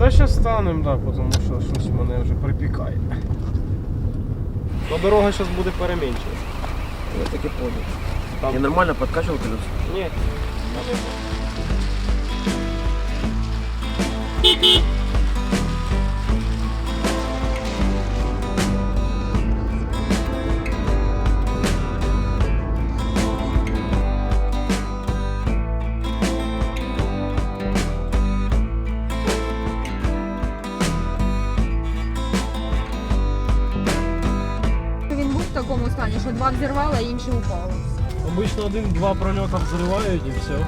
Да ще станем, да, тому що щось мене вже припікає. Но дорога зараз буде переменчена. Я таки и понял. Там- Я нормально подкачивал колеса? Ні. Він взірвали, а інше упало. Обично один-два прольота взривають і все.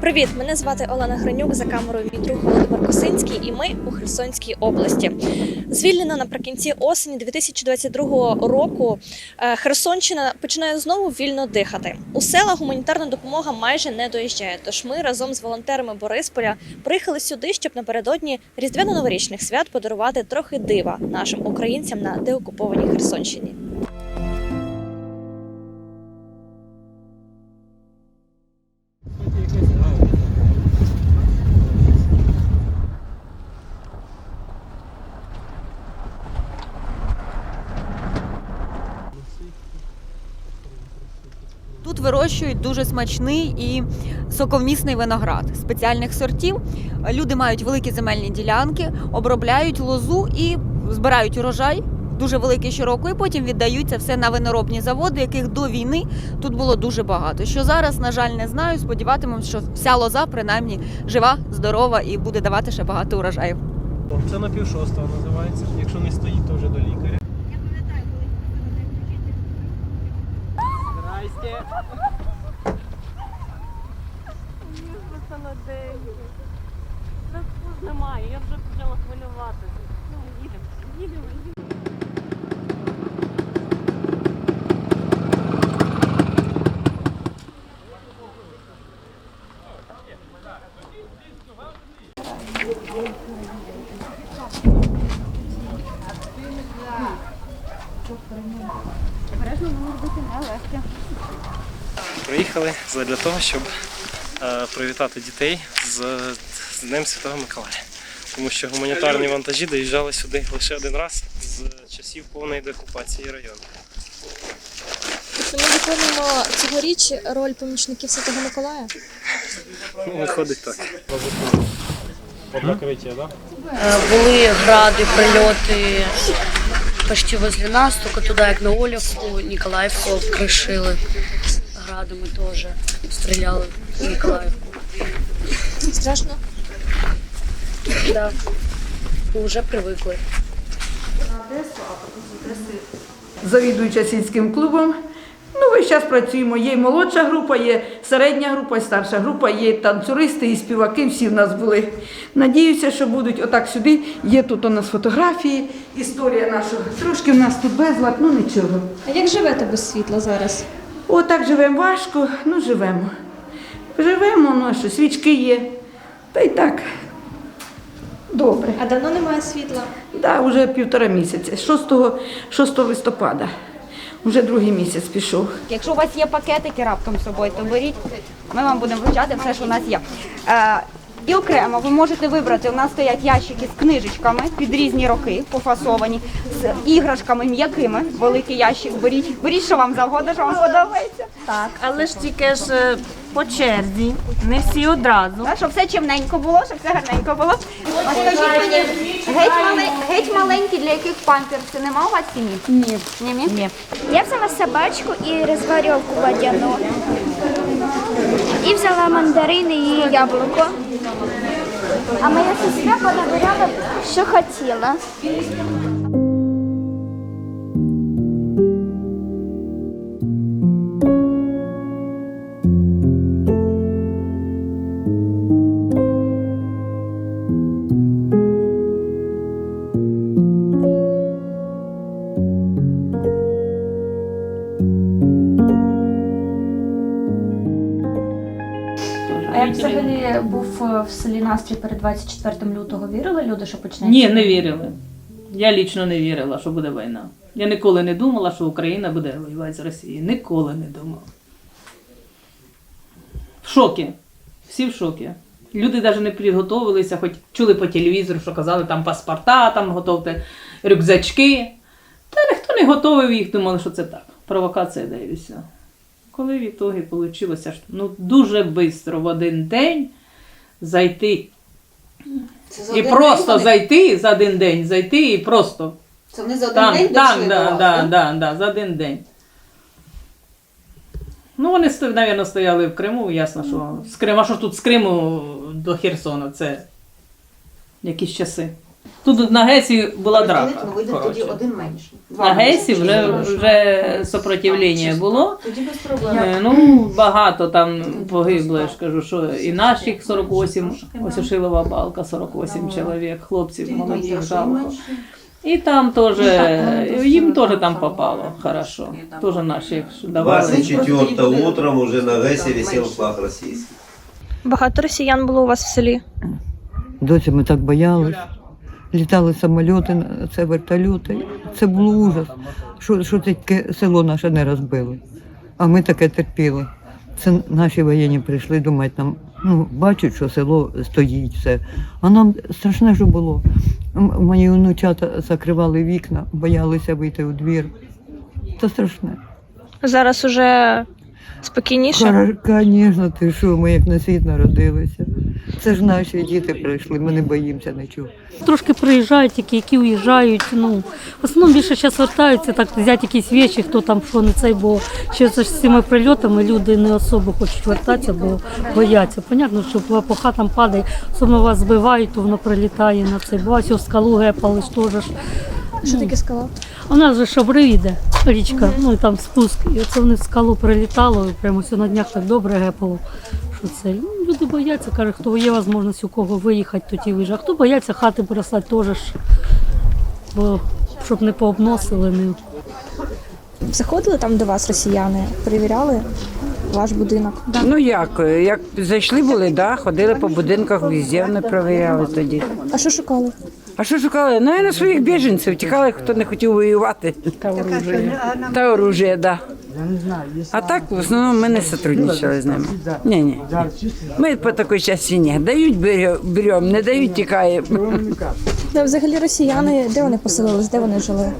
Привіт, мене звати Олена Гринюк за камерою мій друг Володимир Косинський, і ми у Херсонській області. Звільнена наприкінці осені 2022 року. е, Херсонщина починає знову вільно дихати. У села гуманітарна допомога майже не доїжджає. Тож ми разом з волонтерами Борисполя приїхали сюди, щоб напередодні різдвяно-новорічних свят подарувати трохи дива нашим українцям на деокупованій Херсонщині. Вирощують дуже смачний і соковмісний виноград спеціальних сортів. Люди мають великі земельні ділянки, обробляють лозу і збирають урожай. Дуже великий щороку, і потім віддають це все на виноробні заводи, яких до війни тут було дуже багато. Що зараз, на жаль, не знаю. Сподіватимемось, що вся лоза принаймні жива, здорова і буде давати ще багато урожаїв. Це на пів шостого називається. Якщо не стоїть, то вже до лікаря. Немає, я вже почала хвилюватися. Ну, їдемо, їдемо. Приїхали для того, щоб привітати дітей з, з Днем Святого Миколая. Тому що гуманітарні вантажі доїжджали сюди лише один раз з часів повної деокупації району. Ми виконуємо цьогоріч роль помічників Святого Миколая. Ну, виходить так. Под накриття, так? Е, Були гради, прильоти почти возле нас, тільки туди, як на Олівку, Ніколаївку кришили. Градами теж стріляли в Ніколаївку. Страшно? Да. Ну, Вже привикли. завідуюча сільським клубом. Ну, весь час працюємо. Є молодша група, є середня група, і старша група, є танцюристи і співаки, всі в нас були. Надіюся, що будуть отак сюди. Є тут у нас фотографії, історія нашого. Трошки в нас тут безлад, ну нічого. А як живете без світла зараз? Отак живемо важко, ну живемо. Живемо, ну а що, свічки є. Та й так. Добре. А давно немає світла? Так, вже півтора місяця. 6, 6 листопада. Вже другий місяць пішов. Якщо у вас є пакетики раптом з собою, то беріть. Ми вам будемо вручати все, що у нас є. І окремо ви можете вибрати. У нас стоять ящики з книжечками під різні роки, пофасовані, з іграшками м'якими. Великий ящик. Беріть, беріть, що вам завгодно, що вам подобається. Так, але ж тільки ж е, по черзі, не всі одразу. Так, щоб все чимненько було, щоб все гарненько було. А скажіть мені, геть, мале, геть маленькі, для яких памперси нема у вас сім'ї? Ні. Ні? Ні. Я взяла собачку і розварювку водяну. І взяла мандарини і яблуко. А моя сестра понабирала, що хотіла. Як взагалі був е, в селі настрій перед 24 лютого? Вірили люди, що почнеться? Ні, не вірили. Я лічно не вірила, що буде війна. Я ніколи не думала, що Україна буде воювати з Росією. Ніколи не думала. В шокі. Всі в шокі. Люди навіть не підготовилися, хоч чули по телевізору, що казали, там паспорта, там готовте рюкзачки. Та ніхто не готовив їх, думали, що це так. Провокація і все. Коли в ітогі вийшло, що ну, дуже швидко в один день зайти. І просто зайти за один день, зайти і просто. Це вони за Там, там, да, да, да, да, за один день. Ну, вони, навірно, стояли в Криму, ясно, що з Криму, а що ж тут з Криму до Херсона, це якісь часи. Тут на Гесі була драка. коротше. один менше. На Гесі вже, вже сопротивлення було. Тоді без проблем. Е, Ну, багато там погибло, я ж кажу, що і наших 48, ось у Шилова балка, 48 чоловік, хлопців молодих жалко. І там теж, їм теж там попало хорошо. Теж наші давали. 24 утром уже на ГЭСе висел флаг российский. Багато росіян було у вас в селі. Доці ми так боялись. Літали самольоти, це вертольоти. Це було ужас. Що, що таке село наше не розбили. А ми таке терпіли. Це наші воєнні прийшли, думають, нам ну, бачать, що село стоїть, все. А нам страшне, що було. Мої внучата закривали вікна, боялися вийти у двір. Це страшне. Зараз уже спокійніше. Звісно, ти що, ми як на світ народилися. Це ж наші діти прийшли, ми не боїмося нічого. Трошки приїжджають, які, які уїжджають. Ну, в основному більше зараз вертаються, так взяти якісь речі, хто там що не цей, бо ще з цими прильотами люди не особо хочуть вертатися, бо бояться. Понятно, що по по хатам падає, особливо вас збивають, то воно прилітає на це. Буває, що в скалу гепали ж теж. ж. Що таке скала? У нас же ж обрив іде, річка, ну і там спуск. І оце вони в скалу прилітало, і прямо все на днях так добре гепало. Що це? Ну, люди бояться, каже, хто є можливість у кого виїхати, то ті виїжджає. А хто бояться хати бросати теж, бо щоб не пообносили. Не... Заходили там до вас росіяни, перевіряли ваш будинок. Ну як, як зайшли були, да, ходили по будинках, везде не провіряли тоді. А що шукали? А що шукали? Ну, на своїх біженців, тікали, хто не хотів воювати. Та оружие. Та оружие, да. А так, в основному, ми не сотрудничали з ними. Ні, ні. Ми по такій часі ні. Дають беремо, не дають тікаємо. Да, взагалі росіяни, де вони поселились, де вони жили?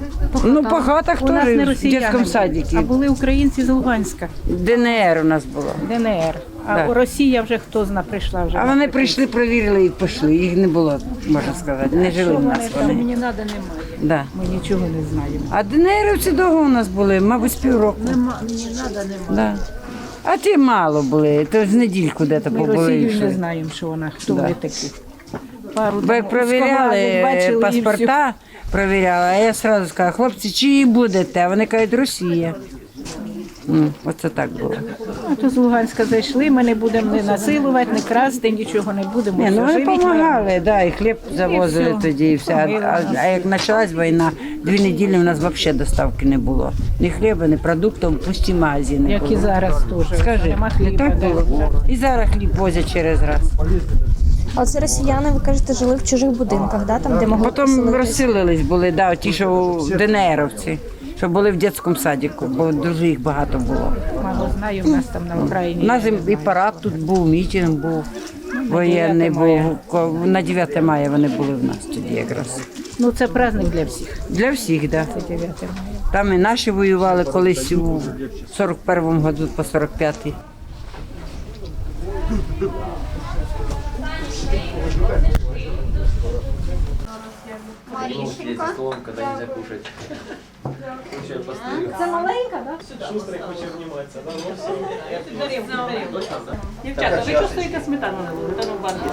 Ну, по хатах нас теж, не в росіяни дитячому садіку. А були українці з Луганська, ДНР у нас було. ДНР. А Да. Росія вже хто зна прийшла вже. А вони прийшли, провірили і пішли. Їх не було, можна сказати. Не жили в нас вони. мені треба, немає. Да. Ми нічого не знаємо. А ДНРівці довго у нас були, мабуть, з півроку. Нема, мені треба, немає. Да. А ті мало були, то з недільку де-то Ми побули. Росію йшли. не знаємо, що вона, хто Да. вони такі. Пару Бо як провіряли бачили, паспорта, провіряли, а я одразу сказала, хлопці, чиї будете? А вони кажуть, Росія. Ну, оце так було. А то з Луганська зайшли, ми не будемо не насилувати, не красти, нічого не будемо. Ні, ну вони живіть мирно. допомагали, да, і хліб завозили все. тоді, і все. А, а, а як почалась війна, дві неділі у нас взагалі доставки не було. Ні хліба, ні продуктів, пусті магазини. Як і були. зараз теж. Скажи, Нема не хліба, так да. було? І зараз хліб возять через раз. А оце росіяни, ви кажете, жили в чужих будинках, да? там, де могли Потім поселитись? розселились були, да, ті, що ДНРовці, що були в дитячому садіку, бо дуже їх багато було. Мало знаю, в нас там на Україні. У нас і парад тут був, мітинг був, воєнний був. На 9 мая вони були в нас тоді якраз. Ну це праздник для всіх. Для всіх, так. Да. Це 9 мая. Там і наші воювали колись у 41-му году по 45-й. Дівчата, ви чувствуєте сметану на сметану Та ну в банки.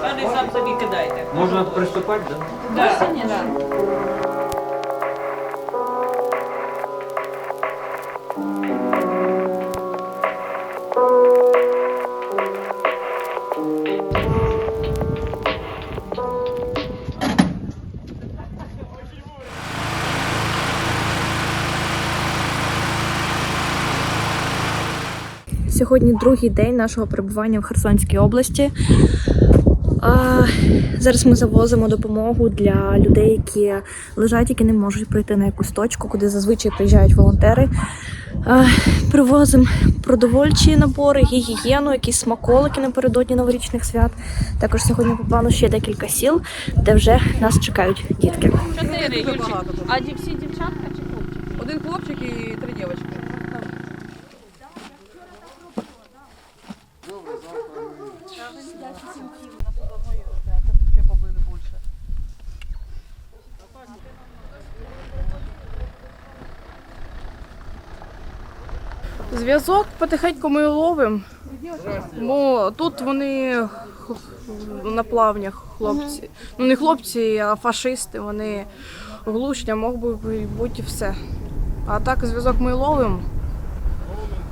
Пане не сам собі кидайте. Можна приступати, так? Да. Сьогодні другий день нашого перебування в Херсонській області. А, зараз ми завозимо допомогу для людей, які лежать, які не можуть прийти на якусь точку, куди зазвичай приїжджають волонтери. Е, Привозимо продовольчі набори, гігієну, якісь смаколики напередодні новорічних свят. Також сьогодні по плану ще декілька сіл, де вже нас чекають дітки. Чотири, Юльчик. А всі дівчатка чи хлопчик? Один хлопчик і три дівчатки. Зв'язок потихеньку ми ловимо, бо тут вони на плавнях хлопці. Ну не хлопці, а фашисти, вони глушня, мог би бути все. А так зв'язок ми ловимо,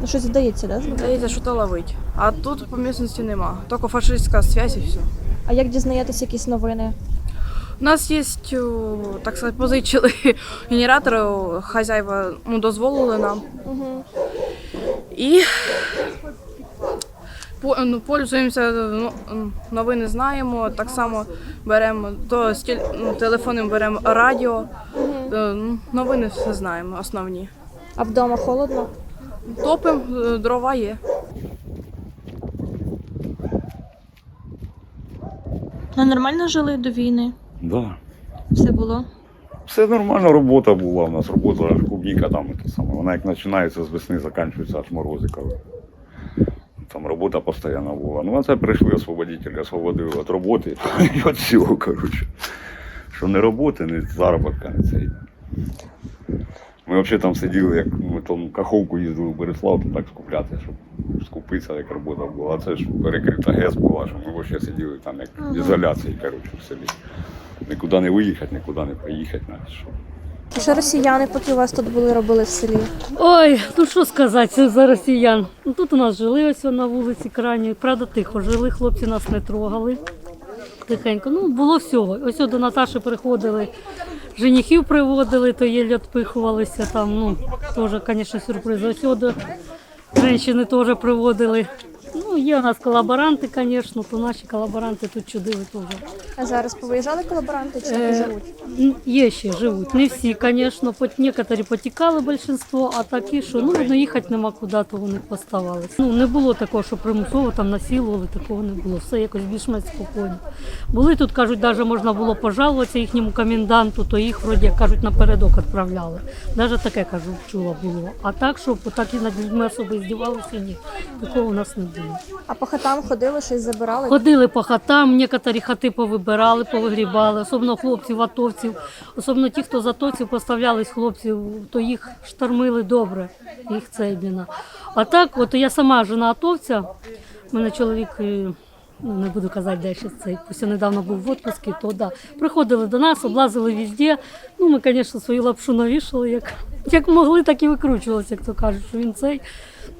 Ну, щось здається, да? здається, що то ловить. А тут по місцевості нема. Тільки фашистська зв'язь і все. А як дізнаєтесь якісь новини? У нас є, так сказати, позичили генератор, о, хазяїва ну, дозволили нам. Угу. І по- ну, пользуємося, ну, новини знаємо, так само беремо то з ну, телефоном беремо радіо, е, ну, новини все знаємо, основні. А вдома холодно? Топимо, е, дрова є. А нормально жили до війни? Да. Все було? Все нормально, робота була у нас, робота клубніка там і те саме. Вона як починається з весни, закінчується аж морози. коли. Там робота постійно була. Ну, а це прийшли освободителі, освободили від роботи і від всього, коротше. Що не роботи, не заробітка, не цей. Ми взагалі там сиділи, як ми там каховку їздили в Береслав, там так скупляти, щоб скупитися, як робота була. А це ж перекрита ГЕС була, що ми взагалі сиділи там як в ізоляції, коротше, в селі. Нікуди не виїхати, нікуди не поїхати, навіть що. Що росіяни, поки у вас тут були, робили в селі? Ой, ну що сказати за росіян. Ну, тут у нас жили ось на вулиці крайній. Правда, тихо жили, хлопці нас не трогали. Тихенько. Ну, було всього. Ось до Наташі приходили, женихів приводили, то єлі відпихувалися там. Ну, теж, звісно, сюрприз. Ось до жінки теж приводили. Ну, є у нас колаборанти, звісно, то наші колаборанти тут чудили теж. А зараз повиїжджали колаборанти чи так і Е, живуть? М, Є ще живуть. Не всі, звісно, по некоторі потікали більшинство, а такі, що ну видно, їхати нема куди, то вони поставалися. Ну не було такого, що примусово там насилували, такого не було. Все якось більш-менш спокійно. Були тут, кажуть, навіть можна було пожалуватися їхньому коменданту, то їх вроді як кажуть напередок відправляли. Навіть таке кажу, чула було. А так, щоб так і над людьми особи здівалися, ні, такого у нас не було. А по хатам ходили, щось забирали? Ходили по хатам, некоторі хати повибирали, повигрібали, особливо хлопців, атовців, особливо ті, хто з атовців поставлялись хлопців, то їх штормили добре, їх цейбліна. А так, от я сама жена атовця, у мене чоловік. е, Ну, не буду казати, де ще цей. Пусть недавно був в відпуску, то да. Приходили до нас, облазили везде. Ну, ми, звісно, свою лапшу навішали, як, як могли, так і викручувалися, як то кажуть, що він цей.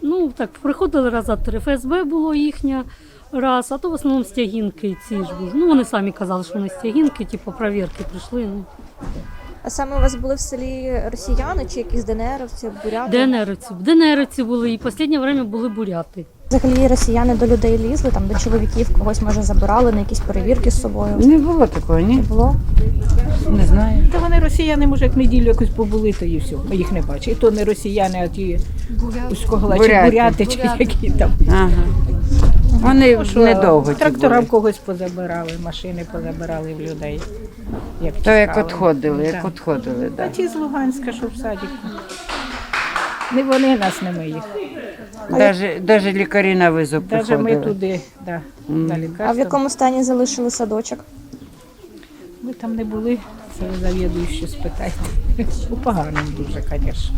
Ну, так, приходили раз три. ФСБ було їхня раз, а то в основному стягінки ці ж були. Ну, вони самі казали, що вони стягінки, типу, провірки прийшли. Ну, А саме у вас були в селі росіяни чи якісь ДНРовці, буряти? ДНРівці. ДНРівці були, і в останнє время були буряти. Взагалі росіяни до людей лізли, там до чоловіків когось може забирали на якісь перевірки з собою. Не було такого, ні? Не було. Не знаю. Та вони росіяни, може, як неділю якось побули, то і все. Ми їх не бачимо. І то не росіяни, а ті узкоглачі Буряти. буряти, чи які там. Ага. Вони Ну, що, недовго. ті Тракторам були. когось позабирали, машини позабирали в людей. Як То як тікали. відходили, як Так. відходили, Та так. ті з Луганська, що в садіку. Не вони нас, не ми їх. Даже, даже лікарі на визов Навіть ми туди, да, на А в лікарство. якому стані залишили садочок? Ми там не були, це ви завідуючи спитайте. У поганому дуже, звісно.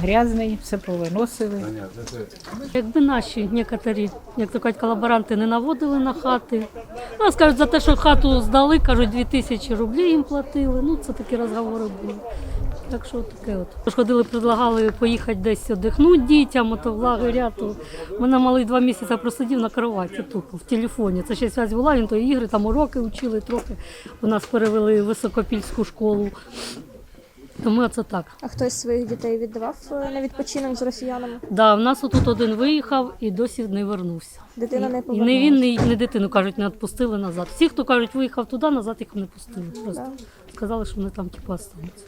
Грязний, все повиносили. Якби наші некоторі, як то кажуть, колаборанти не наводили на хати. Ну, скажуть, за те, що хату здали, кажуть, 2 тисячі рублів їм платили. Ну, це такі розговори були. Так що таке от. Ходили, предлагали поїхати десь віддихнути дітям, ото в лагеря. То мене малий два місяці просидів на кроваті тупо в телефоні. Це ще связь була, він то ігри, там уроки вчили трохи. У нас перевели в високопільську школу. Тому оце так. А хтось своїх дітей віддавав е, на відпочинок з росіянами? Да, в нас отут один виїхав і досі не вернувся. Дитина не І не він, не, не дитину кажуть, не відпустили назад. Всі, хто кажуть, виїхав туди, назад їх не пустили. Просто сказали, що вони там типу остануться.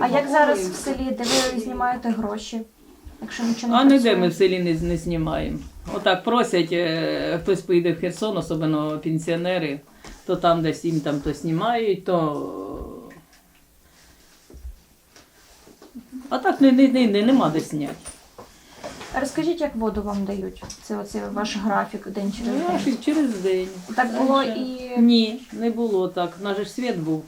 А як зараз в селі, де ви знімаєте гроші? Якщо нічого не А ніде ми в селі не, не знімаємо. Отак просять, е, хтось поїде в Херсон, особливо пенсіонери, то там десь їм там то знімають, то. А так не, не, не, не, нема де зняти. А Розкажіть, як воду вам дають? Це оце ваш графік день через Ну, день. через- через день. Так було і Ні, не було так. У нас же ж світ був.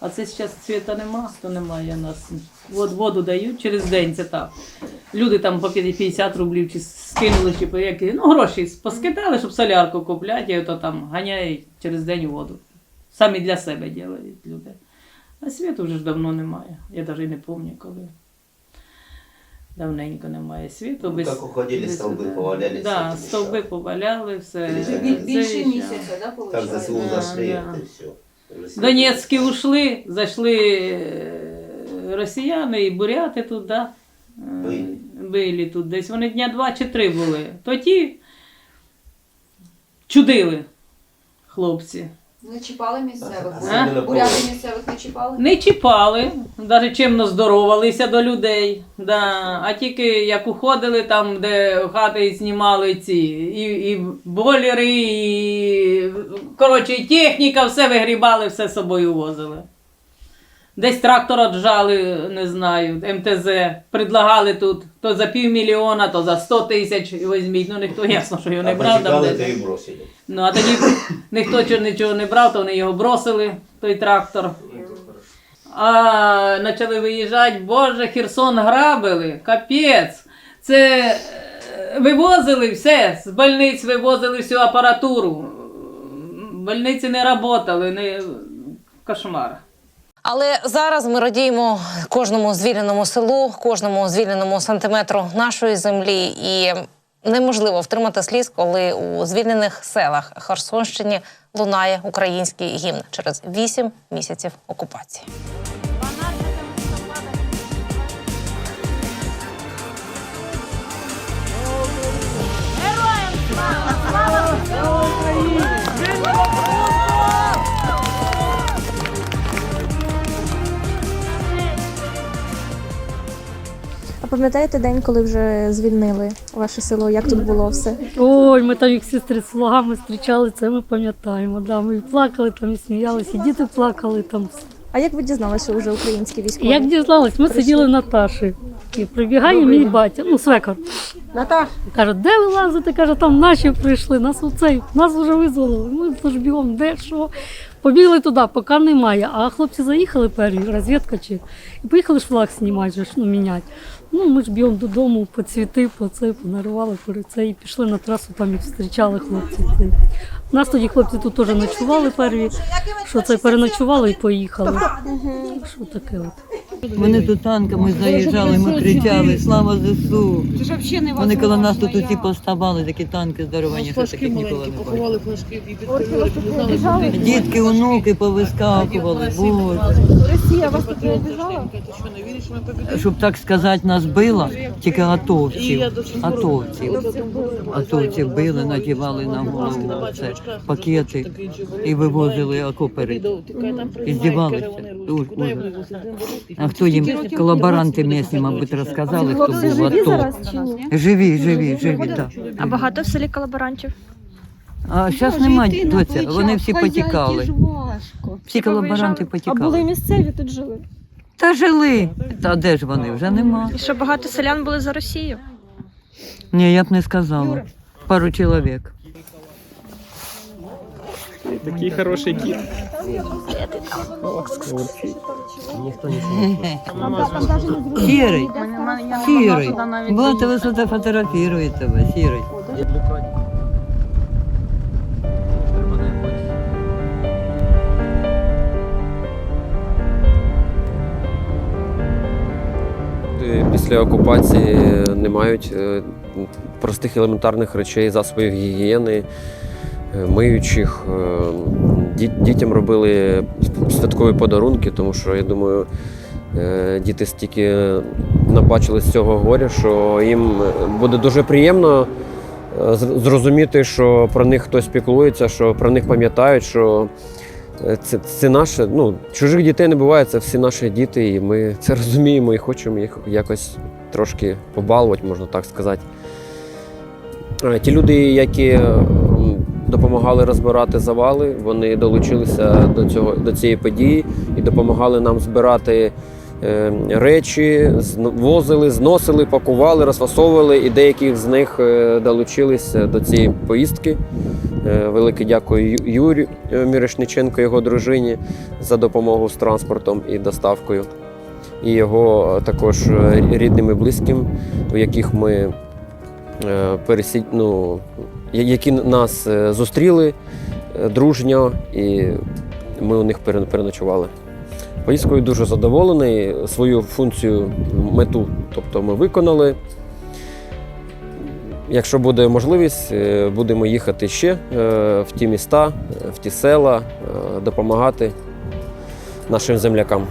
А це зараз світа нема, то немає у нас. От воду дають через день, це так. Люди там по 50 рублів чи скинули, чи по які. Ну, гроші поскидали, щоб солярку купляти, і то там ганяють через день воду. Самі для себе роблять люди. А світу вже ж давно немає. Я навіть не пам'ятаю коли. Давненько немає світу. Ну, як уходили, стовби повалялись, Да, стовби поваляли, все. Бі- більше місяця, да, Как виходить? ЗСУ Да, зашли, да. все. Донецькі ушли, зайшли е, росіяни і буряти тут, да? е, Били. били тут десь. Вони дня два чи три були. То ті чудили хлопці. Не чіпали місцевих? А? Буряти місцевих не чіпали? Не чіпали, навіть чимно здоровалися до людей. Да. А тільки як уходили там, де хати знімали ці, і, і бойлери, і коротше, і техніка, все вигрібали, все з собою возили. Десь трактор отжали, не знаю, МТЗ, предлагали тут то за півмільйона, то за 100 тисяч і візьміть. Ну ніхто ясно, що його не брав. Там, десь. Ну, а тоді ніхто чого- нічого не брав, то вони його бросили, той трактор. А почали виїжджати, боже, Херсон грабили, капець. Це е, вивозили все, з больниць вивозили всю апаратуру. Больниці не працювали, не кошмар. Але зараз ми радіємо кожному звільненому селу, кожному звільненому сантиметру нашої землі. І неможливо втримати сліз, коли у звільнених селах Херсонщині лунає український гімн через вісім місяців окупації. А пам'ятаєте день, коли вже звільнили ваше село? Як тут було все? Ой, ми там їх сестри з слугами зустрічали, це ми пам'ятаємо. Да, ми і плакали там, і сміялися, і діти плакали там. А як ви дізналися, що вже українські військові? Як дізналась, ми сиділи в Наташі. І прибігає мій батя, ну свекор. Наташ, Каже, де ви лазите? Каже, там наші прийшли, нас оцей, нас вже визволили. Ми тож бігом, де що. Побігли туди, поки немає. А хлопці заїхали перві, розвідка чи і поїхали ж флаг знімати, ну, міняти. Ну, ми ж б'ємо додому, по цвіти, по це, понарували це і пішли на трасу, там їх зустрічали хлопці. У нас тоді хлопці тут теж ночували перві, що це переночували і поїхали. Що таке от. Вони тут танками заїжджали, ми кричали Слава ЗСУ! Вони коло нас тут усі поставали, такі танки здоровені, що таких ніколи не було. Дітки, онуки повискакували, боже. Росія вас тут не обіжала? Щоб так сказати, нас било, тільки атовців. Атовців. Атовців били, надівали на голову це, пакети і вивозили окопери. І здівалися. Ужас. А хто їм колаборанти місні, мабуть, розказали, хто був в АТО. Живі, живі, живі, так. А багато в селі колаборантів? А зараз немає доця, вони всі потікали. Всі колаборанти А були місцеві тут жили. Та жили. Та де ж вони? Вже нема. І що багато селян були за Росію? Ні, я б не сказала. Пару чоловік. Такий хороший кіт. Сірий. Сірий. Вот ви сюди фотографуєте тебе, сірий. Після окупації не мають е, простих елементарних речей, засобів гігієни, миючих. Е, Дітям робили святкові подарунки, тому що я думаю, е, діти стільки набачили з цього горя, що їм буде дуже приємно е, зрозуміти, що про них хтось піклується, що про них пам'ятають, що Е, Це, це наше, ну, чужих дітей не буває, це всі наші діти, і ми це розуміємо і хочемо їх якось трошки побалувати, можна так сказати. Е, Ті люди, які е, допомагали розбирати завали, вони долучилися до, цього, до цієї події і допомагали нам збирати е, речі, возили, зносили, пакували, розфасовували, і деякі з них е, долучилися до цієї поїздки. Е, Велике дякую Юрію е, Мірошниченко, його дружині, за допомогу з транспортом і доставкою. І його е, також рідним і близьким, у яких ми пересід... ну, які нас е, зустріли е, дружньо, і ми у них переночували. Поїздкою дуже задоволений. Свою функцію, мету, тобто ми виконали. Якщо буде можливість, е, будемо їхати ще е, в ті міста, е, в ті села, е, допомагати нашим землякам.